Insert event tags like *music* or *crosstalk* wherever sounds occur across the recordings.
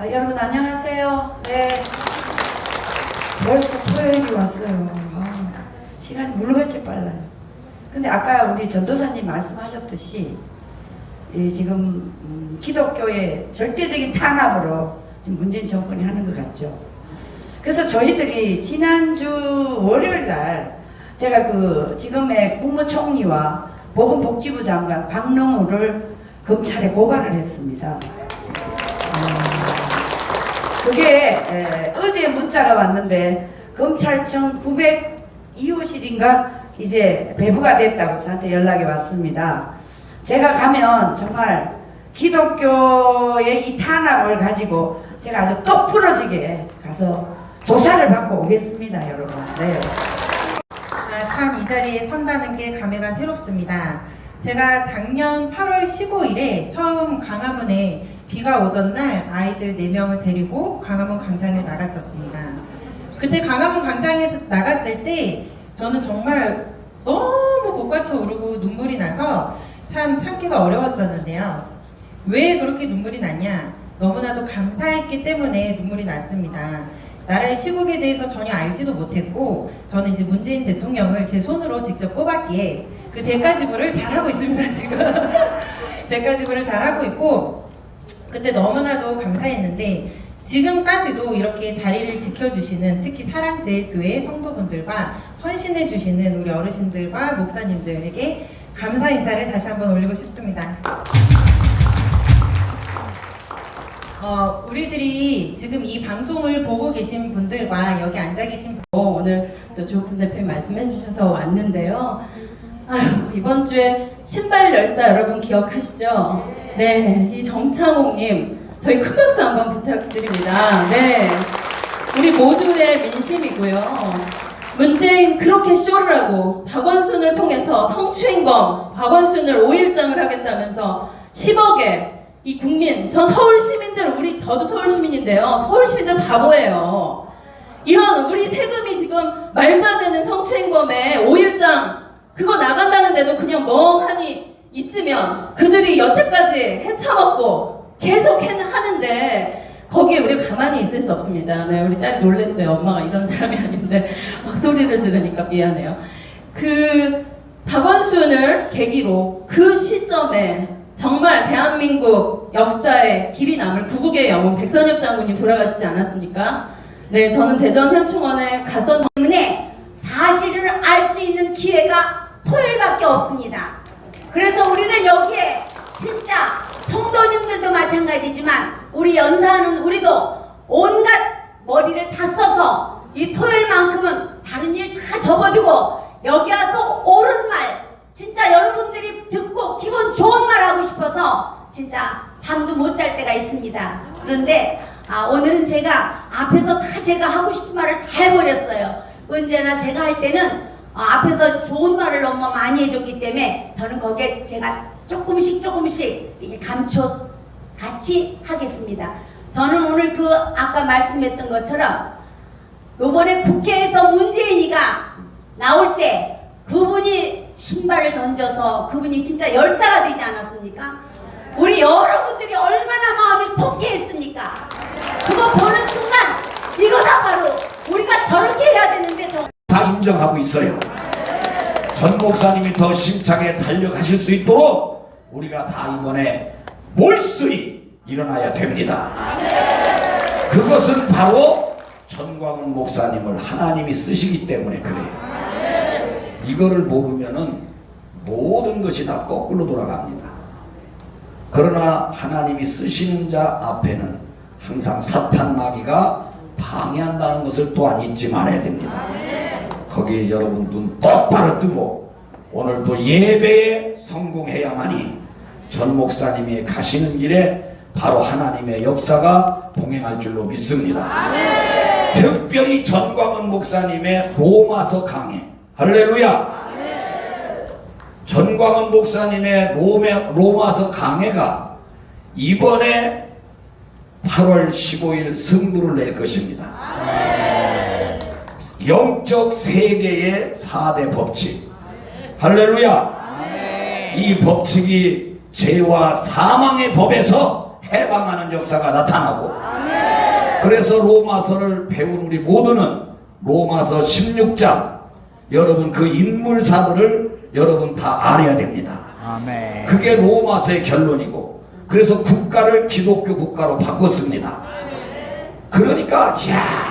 아, 여러분 안녕하세요. 네. 벌써 토요일이 왔어요. 아, 시간이 물같이 빨라요. 근데 아까 우리 전도사님 말씀하셨듯이 이 지금 음, 기독교의 절대적인 탄압으로 지금 문재인 정권이 하는 것 같죠. 그래서 저희들이 지난주 월요일 날 제가 그 지금의 국무총리와 보건복지부 장관 박능우를 검찰에 고발을 했습니다. 어, 그게 에, 어제 문자가 왔는데 검찰청 902호실인가 이제 배부가 됐다고 저한테 연락이 왔습니다. 제가 가면 정말 기독교의 이 탄압을 가지고 제가 아주 똑부러지게 가서 조사를 받고 오겠습니다, 여러분. 네. 아, 참 이 자리에 선다는 게 감회가 새롭습니다. 제가 작년 8월 15일에 처음 강화문에 비가 오던 날 아이들 4명을 데리고 강화문 광장에 나갔었습니다. 그때 강화문 광장에서 나갔을 때 저는 정말 너무 복받쳐 오르고 눈물이 나서 참 참기가 어려웠었는데요. 왜 그렇게 눈물이 났냐? 너무나도 감사했기 때문에 눈물이 났습니다. 나라의 시국에 대해서 전혀 알지도 못했고 저는 이제 문재인 대통령을 제 손으로 직접 뽑았기에 그 대가지부를 잘하고 있습니다 지금 *laughs* 대가지부를 잘하고 있고 그때 너무나도 감사했는데 지금까지도 이렇게 자리를 지켜주시는 특히 사랑제일교회 성도분들과 헌신해 주시는 우리 어르신들과 목사님들에게 감사 인사를 다시 한번 올리고 싶습니다. 어, 우리들이 지금 이 방송을 보고 계신 분들과 여기 앉아 계신 분 어, 오늘 또 조국순 대표님 말씀해 주셔서 왔는데요. 아유, 이번 주에 신발 열사 여러분 기억하시죠? 네, 이 정창욱님, 저희 큰 박수 한번 부탁드립니다. 네, 우리 모두의 민심이고요. 문재인 그렇게 쇼를 하고 박원순을 통해서 성추행범 박원순을 5일장을 하겠다면서 10억에 이 국민, 저 서울 시민들, 우리 저도 서울 시민인데요. 서울 시민들 바보예요. 이런 우리 세금이 지금 말도 안 되는 성추행범에 5일장 그거 나간다는데도 그냥 멍하니 있으면 그들이 여태까지 헤쳐먹고 계속 해- 하는데 거기에 우리가 가만히 있을 수 없습니다. 네, 우리 딸이 놀랬어요. 엄마가 이런 사람이 아닌데 *laughs* 막 소리를 들으니까 미안해요. 그 박원순을 계기로 그 시점에 정말 대한민국 역사에 길이 남을 구국의 영웅 백선엽 장군님 돌아가시지 않았습니까? 네, 저는 대전 현충원에 가서 때문에 사실을 알 수 있는 기회가 토요일밖에 없습니다. 그래서 우리는 여기에 진짜 성도님들도 마찬가지지만 우리 연사하는 우리도 온갖 머리를 다 써서 이 토요일만큼은 다른 일 다 접어두고 여기 와서 옳은 말 진짜 여러분들이 듣고 기분 좋은 말 하고 싶어서 진짜 잠도 못 잘 때가 있습니다. 그런데 아, 오늘은 제가 앞에서 다 제가 하고 싶은 말을 다 해버렸어요. 언제나 제가 할 때는 어, 앞에서 좋은 말을 너무 많이 해줬기 때문에 저는 거기에 제가 조금씩 조금씩 이렇게 감춰 같이 하겠습니다. 저는 오늘 그 아까 말씀했던 것처럼 요번에 국회에서 문재인이가 나올 때 그분이 신발을 던져서 그분이 진짜 열사가 되지 않았습니까? 우리 여러분들이 얼마나 마음이 통쾌했습니까? 그거 보는 순간 이거다 바로 우리가 저렇게 해야 되는데 저 다 인정하고 있어요. 전 목사님이 더 심차게 달려가실 수 있도록 우리가 다 이번에 몰수히 일어나야 됩니다. 그것은 바로 전광훈 목사님을 하나님이 쓰시기 때문에 그래요. 이거를 모르면은 모든 것이 다 거꾸로 돌아갑니다. 그러나 하나님이 쓰시는 자 앞에는 항상 사탄 마귀가 방해한다는 것을 또한 잊지 말아야 됩니다. 거기에 여러분 눈 똑바로 뜨고 오늘 또 예배에 성공해야만이 전 목사님이 가시는 길에 바로 하나님의 역사가 동행할 줄로 믿습니다. 특별히 전광훈 목사님의 로마서 강해 할렐루야. 전광훈 목사님의 로메, 로마서 강해가 이번에 8월 15일 승부를 낼 것입니다. 영적 세계의 4대 법칙. 할렐루야. 이 법칙이 죄와 사망의 법에서 해방하는 역사가 나타나고 그래서 로마서를 배운 우리 모두는 로마서 16장 여러분 그 인물사들을 여러분 다 알아야 됩니다. 아멘. 그게 로마서의 결론이고 그래서 국가를 기독교 국가로 바꿨습니다. 그러니까 이야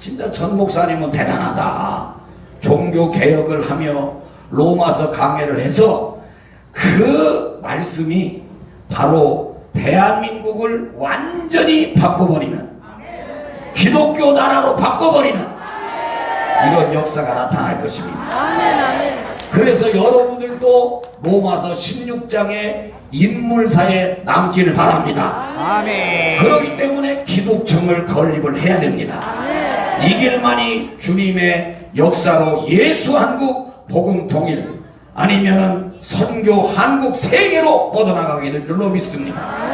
진짜 전 목사님은 대단하다. 종교 개혁을 하며 로마서 강해를 해서 그 말씀이 바로 대한민국을 완전히 바꿔버리는 기독교 나라로 바꿔버리는 이런 역사가 나타날 것입니다. 그래서 여러분들도 로마서 16장의 인물사에 남기를 바랍니다. 아멘. 그러기 때문에 기독청을 건립을 해야 됩니다. 이 길만이 주님의 역사로 예수 한국 복음 통일 아니면은 선교 한국 세계로 뻗어나가기를 줄로 믿습니다.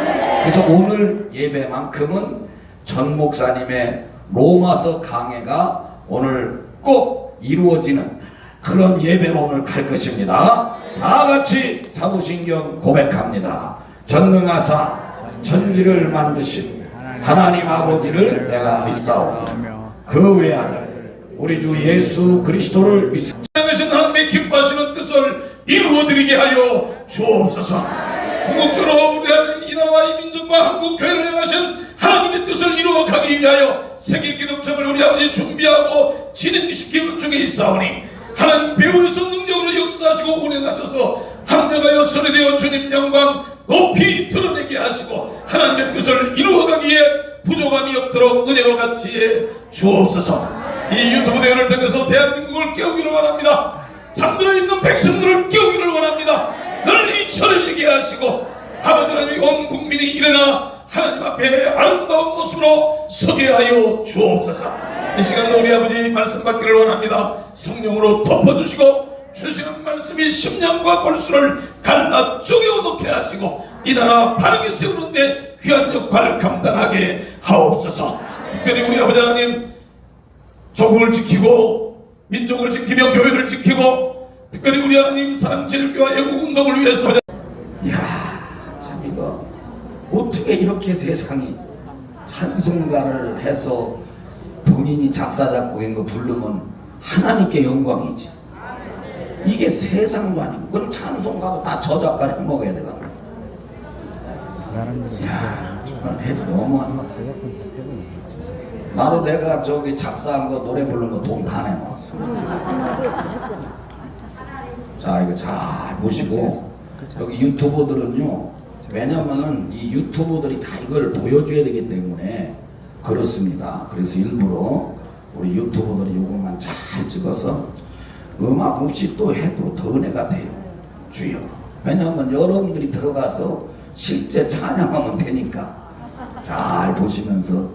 그래서 오늘 예배만큼은 전 목사님의 로마서 강해가 오늘 꼭 이루어지는 그런 예배로 오늘 갈 것입니다. 다 같이 사도신경 고백합니다. 전능하사 천지를 만드신 하나님 아버지를 내가 믿사오며 그 외아들 우리 주 예수 그리스도를 믿습니다. 되신 하나님의 기뻐하시는 뜻을 이루어드리게 하여 주옵소서. 궁극적으로 우리 나라와 이 민족과 한국 교회를 향하신 하나님의 뜻을 이루어가기 위하여 세계 기독교를 우리 아버지 준비하고 진행시키는 중에 있사오니 하나님 배우에서 능력으로 역사하시고 운행하셔서 합력하여 선회되어 주님 영광 높이 드러내게 하시고 하나님의 뜻을 이루어가기에 부족함이 없도록 은혜로 같이 해 주옵소서. 이 유튜브 대회를 통해서 대한민국을 깨우기를 원합니다. 잠들어 있는 백성들을 깨우기를 원합니다. 널리 전해지게 하시고 아버지 하나님 온 국민이 일어나 하나님 앞에 아름다운 모습으로 서게 하여 주옵소서. 이 시간도 우리 아버지 말씀 받기를 원합니다. 성령으로 덮어주시고 주시는 말씀이 심령과 골수를 갈라 쪼개어 놓게 하시고 이 나라 바르게 세우는데 귀한 역할을 감당하게 하옵소서. 특별히 우리 아버지 하나님 조국을 지키고 민족을 지키며 교회를 지키고 특별히 우리 하나님 사랑제일교와 애국운동을 위해서 이야 참 이거 어떻게 이렇게 세상이 찬송가를 해서 본인이 작사 작곡한 거 부르면 하나님께 영광이지. 이게 세상도 아니고 그럼 찬송가도 다 저작가 해먹어야 이 야 정말 해도 너무한다 나도 내가 저기 작사한 거 노래 부르면 돈다 내놔. 자 이거 잘 보시고 여기 유튜버들은요 왜냐면은 이 유튜버들이 다 이걸 보여줘야 되기 때문에 그렇습니다. 그래서 일부러 우리 유튜버들이 이것만 잘 찍어서 음악 없이 또 해도 더 은혜가 돼요. 주여. 왜냐면 여러분들이 들어가서 실제 찬양하면 되니까 잘 보시면서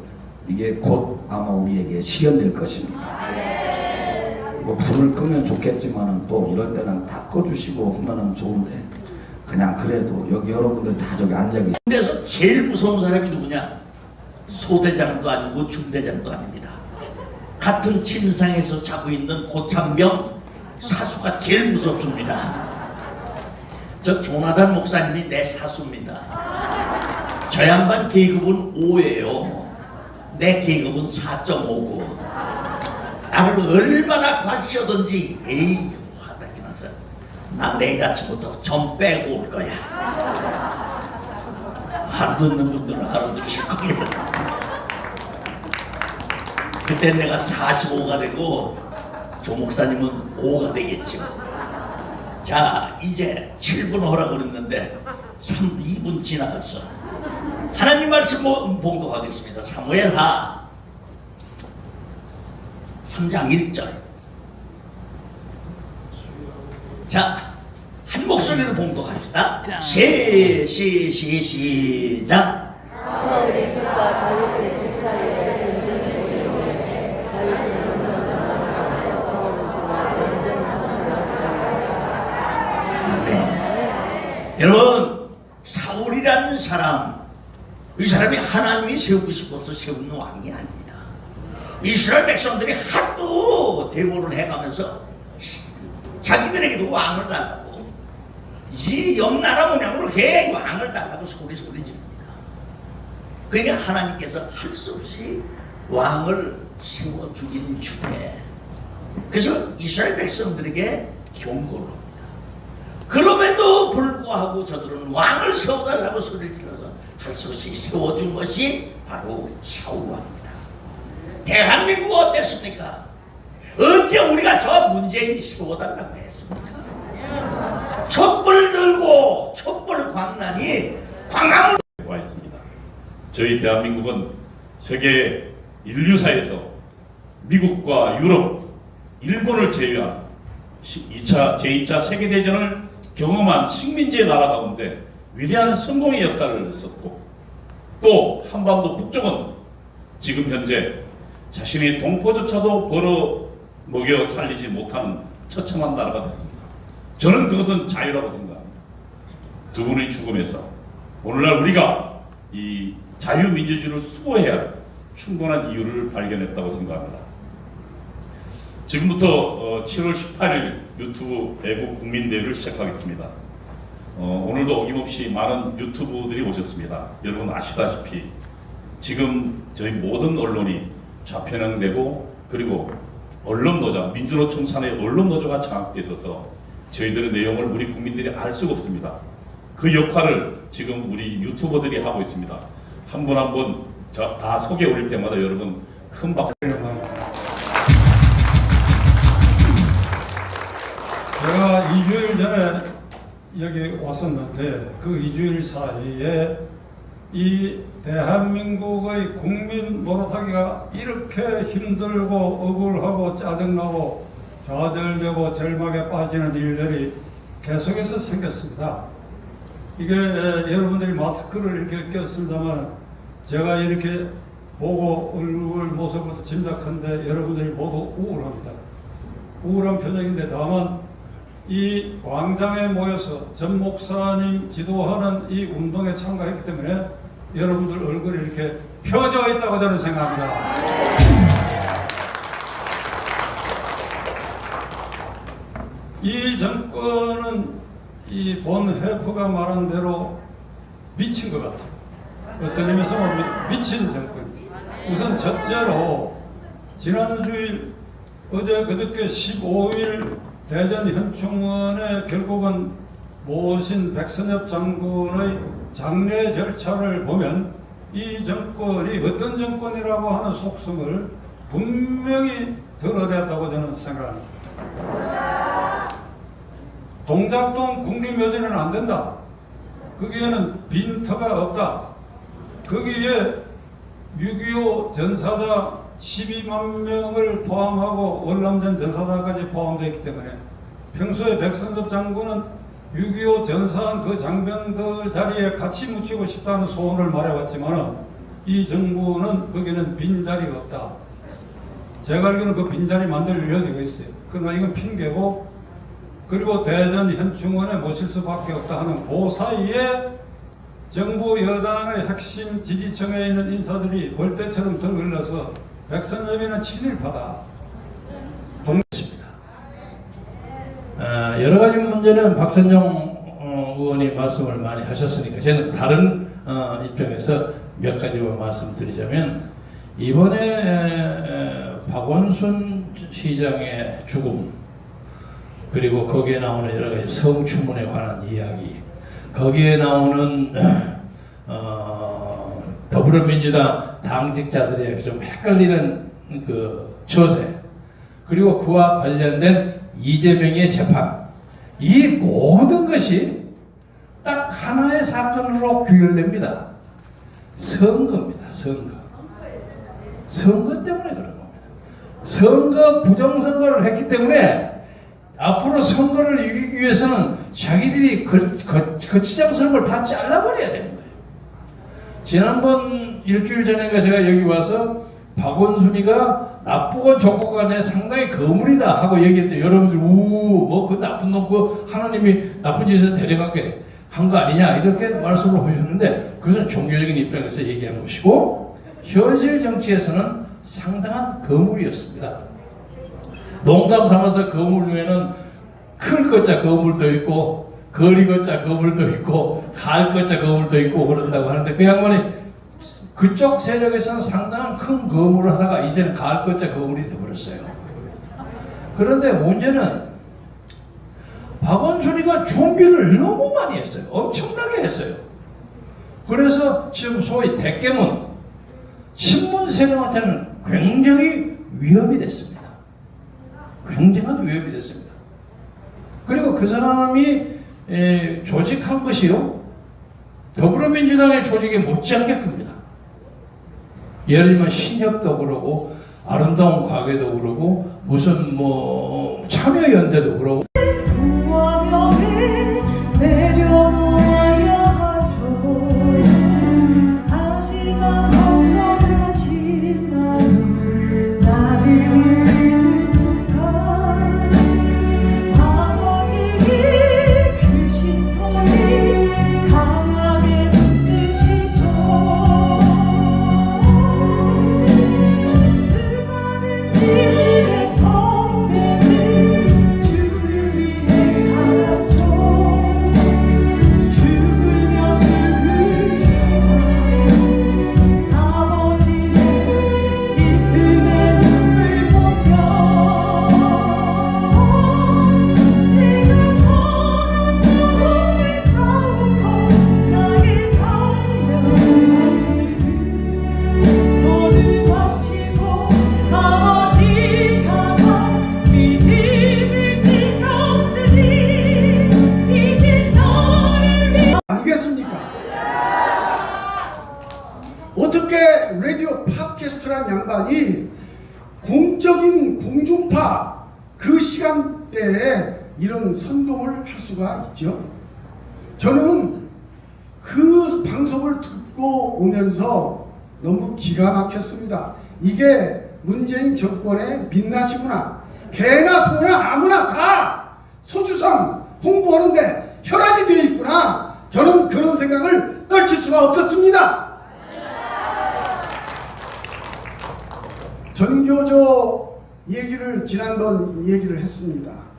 이게 곧 아마 우리에게 실현될 것입니다 뭐 불을 끄면 좋겠지만은 또 이럴 때는 다 꺼주시고 하면은 좋은데 그냥 그래도 여기 여러분들 다 저기 앉아 계시. 군대에서 제일 무서운 사람이 누구냐? 소대장도 아니고 중대장도 아닙니다. 같은 침상에서 자고 있는 고참병 사수가 제일 무섭습니다. 저 조나단 목사님이 내 사수입니다. 저 양반 계급은 5예요. 내 계급은 4.5고. 나를 얼마나 과시하든지 에이 화가 지나서 나 내일 아침부터 점 빼고 올 거야. 알아 듣는 분들은 알아듣실 겁니다. 그때 내가 45가 되고 조 목사님은 5가 되겠죠. 자, 이제 7분 허라 그랬는데 3, 2분 지나갔어. 하나님 말씀 뭐 봉독하겠습니다. 사무엘하 3장 1절. 자, 한 목소리로 봉독합시다. 시, 시, 시, 시작. 사울의 집과 다윗의 집 사이에 전쟁이 일어나니 다윗은 전쟁을 사울의 집과 전쟁을 하여 네. 여러분, 사울이라는 사람, 이 사람이 하나님이 세우고 싶어서 세운 왕이 아닙니다. 이스라엘 백성들이 하도 대모를 해가면서 자기들에게도 왕을 달라고 이 옆나라 모양으로 개 왕을 달라고 소리 소리 지릅니다. 그러니까 하나님께서 할 수 없이 왕을 세워 주긴 주되 그래서 이스라엘 백성들에게 경고를. 그럼에도 불구하고 저들은 왕을 세워달라고 소리를 질러서 할수 없이 세워준 것이 바로 사울 왕입니다. 대한민국 어땠습니까? 언제 우리가 저 문재인이 세워달라고 했습니까? 촛불 들고 촛불 광란이 광화문 와 있습니다. 저희 대한민국은 세계 인류사에서 미국과 유럽, 일본을 제외한 2차, 제2차 세계대전을 경험한 식민지의 나라 가운데 위대한 성공의 역사를 썼고 또 한반도 북쪽은 지금 현재 자신의 동포조차도 벌어 먹여 살리지 못하는 처참한 나라가 됐습니다. 저는 그것은 자유라고 생각합니다. 두 분의 죽음에서 오늘날 우리가 이 자유민주주의를 수호해야 할 충분한 이유를 발견했다고 생각합니다. 지금부터 어, 7월 18일 유튜브 애국 국민대회를 시작하겠습니다. 어, 오늘도 어김없이 많은 유튜브들이 오셨습니다. 여러분 아시다시피 지금 저희 모든 언론이 좌편향되고 그리고 언론노조, 민주노총 산의 언론노조가 장악돼 있어서 저희들의 내용을 우리 국민들이 알 수가 없습니다. 그 역할을 지금 우리 유튜버들이 하고 있습니다. 한 분 한 분 다 소개 올릴 때마다 여러분 큰 박수 제가 2주일 전에 여기 왔었는데 그 2주일 사이에 이 대한민국의 국민 노릇하기가 이렇게 힘들고 억울하고 짜증나고 좌절되고 절망에 빠지는 일들이 계속해서 생겼습니다. 이게 에, 여러분들이 마스크를 이렇게 꼈습니다만 제가 이렇게 보고 얼굴 모습부터 짐작한데 여러분들이 모두 우울합니다. 우울한 표정인데 다만 이 광장에 모여서 전 목사님 지도하는 이 운동에 참가했기 때문에 여러분들 얼굴이 이렇게 펴져 있다고 저는 생각합니다. 이 정권은 이 본 해프가 말한 대로 미친 것 같아요. 어떤 의미에서 미친 정권. 우선 첫째로 지난주일 어제 그저께 15일 대전 현충원에 결국은 모신 백선엽 장군의 장례 절차를 보면 이 정권이 어떤 정권이라고 하는 속성을 분명히 드러냈다고 저는 생각합니다. 동작동 국립묘지는 안 된다. 거기에는 빈터가 없다. 거기에 6.25 전사자 12만 명을 포함하고 월남전 전사자까지 포함되어 있기 때문에 평소에 백선엽 장군은 6.25 전사한 그 장병들 자리에 같이 묻히고 싶다는 소원을 말해왔지만 이 정부는 거기는 빈자리가 없다. 제가 알기로는 그 빈자리 만들 여지가 있어요. 그러나 이건 핑계고 그리고 대전 현충원에 모실 수밖에 없다 하는 그 사이에 정부 여당의 핵심 지지층에 있는 인사들이 벌떼처럼 들글러서 백선엽이는 친일파다. 아, 여러 가지 문제는 박선영 어, 의원이 말씀을 많이 하셨으니까 저는 다른 어, 입장에서 몇 가지만 말씀드리자면 이번에 에, 에, 박원순 시장의 죽음 그리고 거기에 나오는 여러 가지 성추문에 관한 이야기 거기에 나오는 *clears throat* 어, 더불어민주당 당직자들의 좀 헷갈리는 그 처세 그리고 그와 관련된 이재명의 재판 이 모든 것이 딱 하나의 사건으로 귀결됩니다. 선거입니다. 선거. 선거 때문에 그런 겁니다. 선거 부정선거를 했기 때문에 앞으로 선거를 이기기 위해서는 자기들이 거, 거, 거치장스러운 걸다 잘라버려야 거예요. 지난번 일주일 전인가 제가 여기 와서 박원순이가 나쁘고 좋고 간에 상당히 거물이다 하고 얘기했더니 여러분들 우뭐 그 나쁜 놈 그 하나님이 나쁜 짓에서 데려가게 한 거 아니냐 이렇게 말씀을 하셨는데 그것은 종교적인 입장에서 얘기한 것이고 현실 정치에서는 상당한 거물이었습니다. 농담 삼아서 거물 중에는 클 것자 거물도 있고 거리 것자 거물도 있고 갈 것자 거물도 있고 그런다고 하는데 그 양반이 그쪽 세력에서는 상당한 큰 거물을 하다가 이제는 가을 것자 거물이 되어버렸어요. 그런데 문제는 박원순이가 준비를 너무 많이 했어요. 엄청나게 했어요. 그래서 지금 소위 대깨문 신문 세력한테는 굉장히 위협이 됐습니다. 굉장한 위협이 됐습니다. 그리고 그 사람이 에, 조직한 것이요 더불어민주당의 조직에 못지않게 큽니다. 예를 들면 신협도 그러고 아름다운 가게도 그러고 무슨 뭐 참여연대도 그러고 선동을 할 수가 있죠? 저는 그 방송을 듣고 오면서 너무 기가 막혔습니다. 이게 문재인 정권의 민낯이구나. 개나 소나 아무나 다 소주성 홍보하는데 혈안이 되어 있구나. 저는 그런 생각을 떨칠 수가 없었습니다. 전교조 얘기를 지난번 얘기를 했습니다.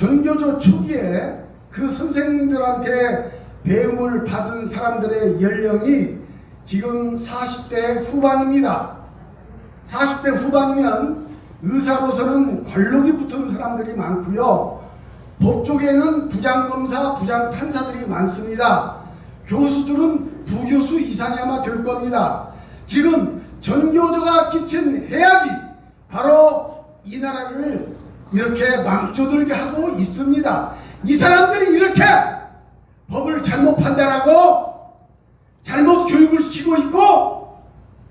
전교조 초기에 그 선생님들한테 배움을 받은 사람들의 연령이 지금 40대 후반입니다. 40대 후반이면 의사로서는 권력이 붙은 사람들이 많고요. 법조계에는 부장검사, 부장판사들이 많습니다. 교수들은 부교수 이상이 아마 될 겁니다. 지금 전교조가 끼친 해악이 바로 이 나라를 이렇게 망조들게 하고 있습니다. 이 사람들이 이렇게 법을 잘못 판단하고 잘못 교육을 시키고 있고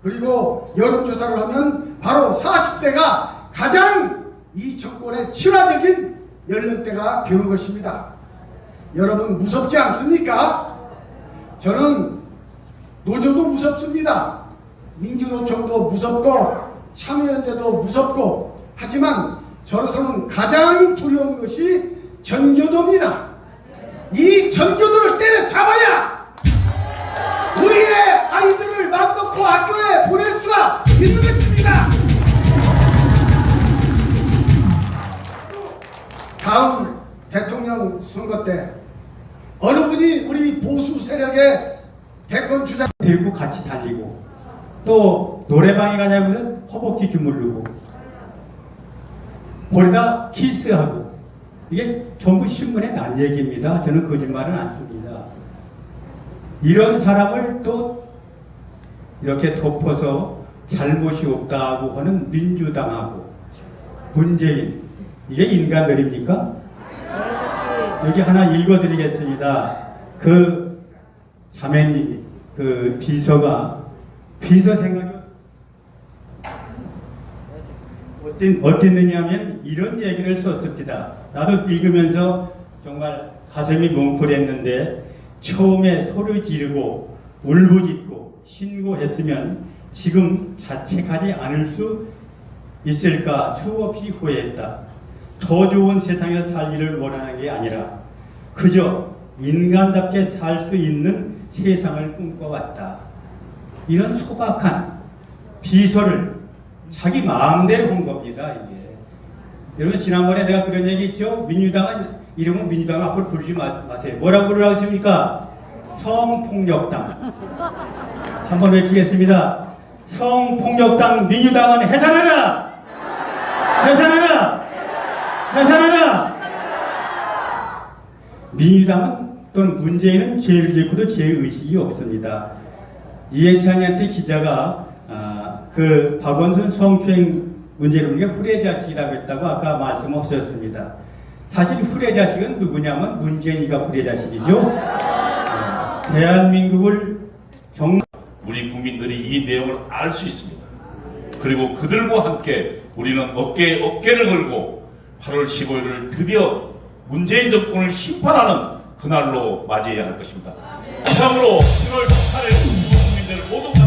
그리고 여론조사를 하면 바로 40대가 가장 이 정권의 친화적인 연령대가 되는 것입니다. 여러분 무섭지 않습니까? 저는 노조도 무섭습니다. 민주노총도 무섭고 참여연대도 무섭고 하지만 저로서는 가장 두려운 것이 전교조입니다. 이 전교조를 때려잡아야 우리의 아이들을 맘 놓고 학교에 보낼 수가 있는 것입니다. 다음 대통령 선거 때 어느 분이 우리 보수 세력의 대권 주자 데리고 같이 달리고 또 노래방에 가냐면 허벅지 주물르고 버리다 키스하고 이게 전부 신문에 난 얘기입니다. 저는 거짓말은 안 씁니다. 이런 사람을 또 이렇게 덮어서 잘못이 없다고 하는 민주당하고 문재인 이게 인간들입니까? 여기 하나 읽어드리겠습니다. 그 자매님, 그 비서가 비서 생각이 어땠, 어땠느냐면 이런 얘기를 썼습니다. 나도 읽으면서 정말 가슴이 뭉클했는데 처음에 소리 지르고 울부짖고 신고했으면 지금 자책하지 않을 수 있을까 수없이 후회했다. 더 좋은 세상에 살기를 원하는 게 아니라 그저 인간답게 살 수 있는 세상을 꿈꿔왔다. 이런 소박한 비서를 자기 마음대로 한 겁니다. 이게. 여러분 지난번에 내가 그런 얘기 했죠. 민주당은 이름은 민주당 앞으로 부르지 마, 마세요. 뭐라고 부르라고 했습니까? 성폭력당. 한번 외치겠습니다. 성폭력당 민주당은 해산하라! 해산하라! 해산하라! 민주당은 또는 문재인은 죄를 짓고도 죄의식이 없습니다. 이해찬이한테 기자가 아, 그 박원순 성추행 문제를 우리가 후레자식이라고 했다고 아까 말씀하셨습니다. 사실 후레자식은 누구냐면 문재인이가 후레자식이죠. 아, 대한민국을 정 우리 국민들이 이 내용을 알 수 있습니다. 그리고 그들과 함께 우리는 어깨에 어깨를 걸고 8월 15일을 드디어 문재인 정권을 심판하는 그날로 맞이해야 할 것입니다. 이상으로 7월 18일 국민들 모두